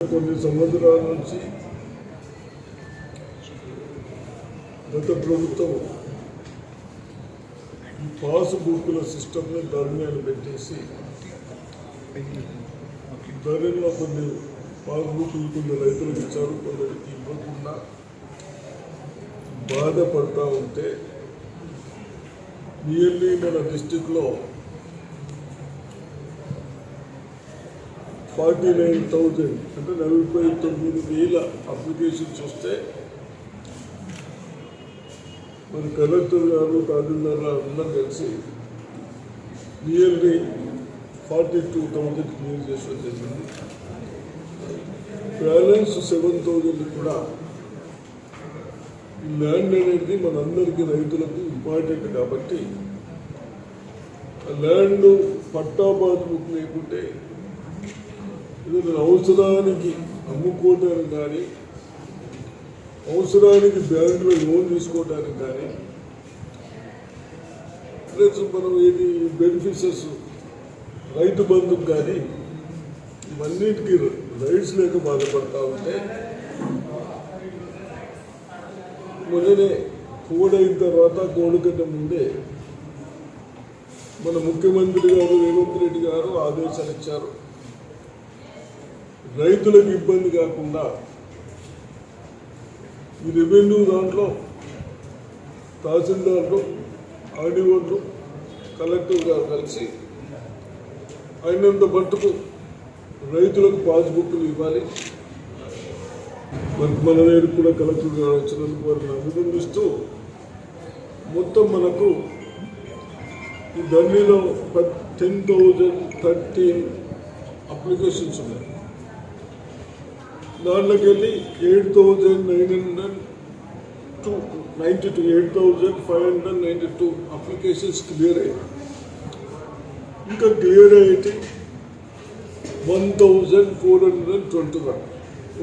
కొన్ని సంవత్సరాల నుంచి గత ప్రభుత్వం ఈ పాస్ బుక్ల సిస్టమ్ని ధర్మీయాలు పెట్టేసి ధరణిలో కొన్ని పాస్ బుక్లు కొన్ని రైతులకు ఇచ్చారు కొందరికి ఇవ్వకుండా బాధపడతా ఉంటే నియర్లీ మన డిస్టిక్లో ఫార్టీ నైన్ థౌజండ్ అంటే నలభై తొమ్మిది వేల అప్లికేషన్స్ వస్తే మన కలెక్టర్ గారు తహసీల్దార్ గారు అందరూ కలిసి nearly forty two thousand clear చేసడం జరిగింది. బ్యాలెన్స్ సెవెన్ థౌజండ్ కూడా ల్యాండ్ అనేది మనందరికీ రైతులకు ఇంపార్టెంట్ కాబట్టి ఆ ల్యాండ్ పట్టాబాద్ బుక్ లేకుంటే ఏదైనా అవసరానికి అమ్ముకోవటానికి కానీ అవసరానికి బ్యాంకులో లోన్ తీసుకోవడానికి కానీ ప్లస్ మనం ఏది బెనిఫిషియర్స్ రైతు బంధుకు కానీ ఇవన్నిటికీ రైట్స్ లేక బాధపడతా ఉంటే మొన్ననే కోడైన తర్వాత కోడి ముందే మన ముఖ్యమంత్రి గారు రేవంత్ రెడ్డి గారు ఆదేశాలు ఇచ్చారు. రైతులకు ఇబ్బంది కాకుండా ఈ రెవెన్యూ దాంట్లో తహసీల్దార్లు ఆర్డీఓలు కలెక్టర్ గారు కలిసి అయినంత మట్టుకు రైతులకు పాస్బుక్లు ఇవ్వాలి. మనకు మన నేడు కూడా కలెక్టర్ గారు వచ్చినందుకు వారిని అభినందిస్తూ మొత్తం మనకు ఈ ఢిల్లీలో టెన్ థౌజండ్ థర్టీన్ అప్లికేషన్స్ ఉన్నాయి. దాంట్లోకి వెళ్ళి eight thousand nine hundred two ninety two eight thousand five hundred ninety two applications clear అయ్యాయి ఇంకా clear అయ్యేటి one thousand four hundred twenty one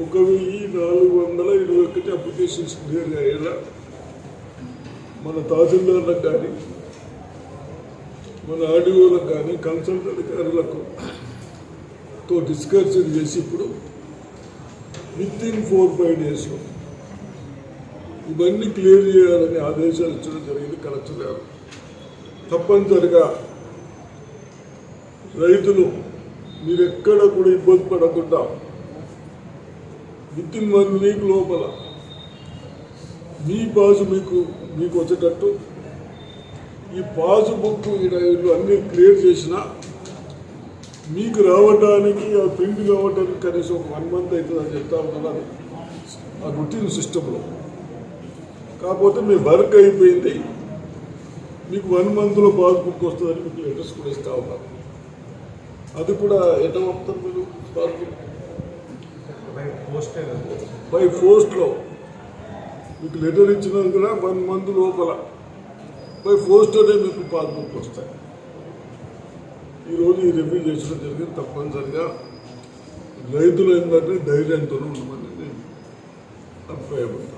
ఒక వెయ్యి నాలుగు వందల ఇరవై ఒకటి అప్లికేషన్స్ క్లియర్ అయ్యేలా మన తహసీల్దార్లకు కానీ మన ఆర్డీఓలకు కానీ కన్సల్టెంట్ అధికారులకు తో డిస్కషన్ చేసి ఇప్పుడు విత్ ఇన్ ఫోర్ ఫైవ్ డేస్లో ఇవన్నీ క్లియర్ చేయాలని ఆదేశాలు ఇచ్చడం జరిగింది కలెక్టర్ గారు. తప్పనిసరిగా రైతులు మీరు ఎక్కడ కూడా ఇబ్బంది పడకుండా విత్ ఇన్ వన్ వీక్ లోపల మీ పాసు మీకు మీకు వచ్చేటట్టు ఈ పాసుబుక్ బుక్ అన్నీ క్లియర్ చేసినా మీకు రావడానికి ఆ ప్రింట్ కావడానికి కనీసం ఒక వన్ మంత్ అవుతుంది అని చెప్తా ఉన్నాను. ఆ రొటీన్ సిస్టంలో కాకపోతే మీ వర్క్ అయిపోయింది. మీకు వన్ మంత్లో పాస్బుక్ వస్తుందని మీకు లెటర్స్ కూడా ఇస్తా ఉన్నారు అది కూడా ఎట్లా పంపుతారు మీరు పాస్బుక్ పోస్టే బై పోస్ట్లో మీకు లెటర్ ఇచ్చినా కూడా వన్ మంత్ లోపల బై పోస్ట్లోనే మీకు పాస్బుక్ వస్తాయి. ఈరోజు ఈ రివ్యూ చేసడం జరిగింది తప్పనిసరిగా. రైతులు ఏంటంటే ధైర్యంతో ఉండమని నేను అభిప్రాయపడతాను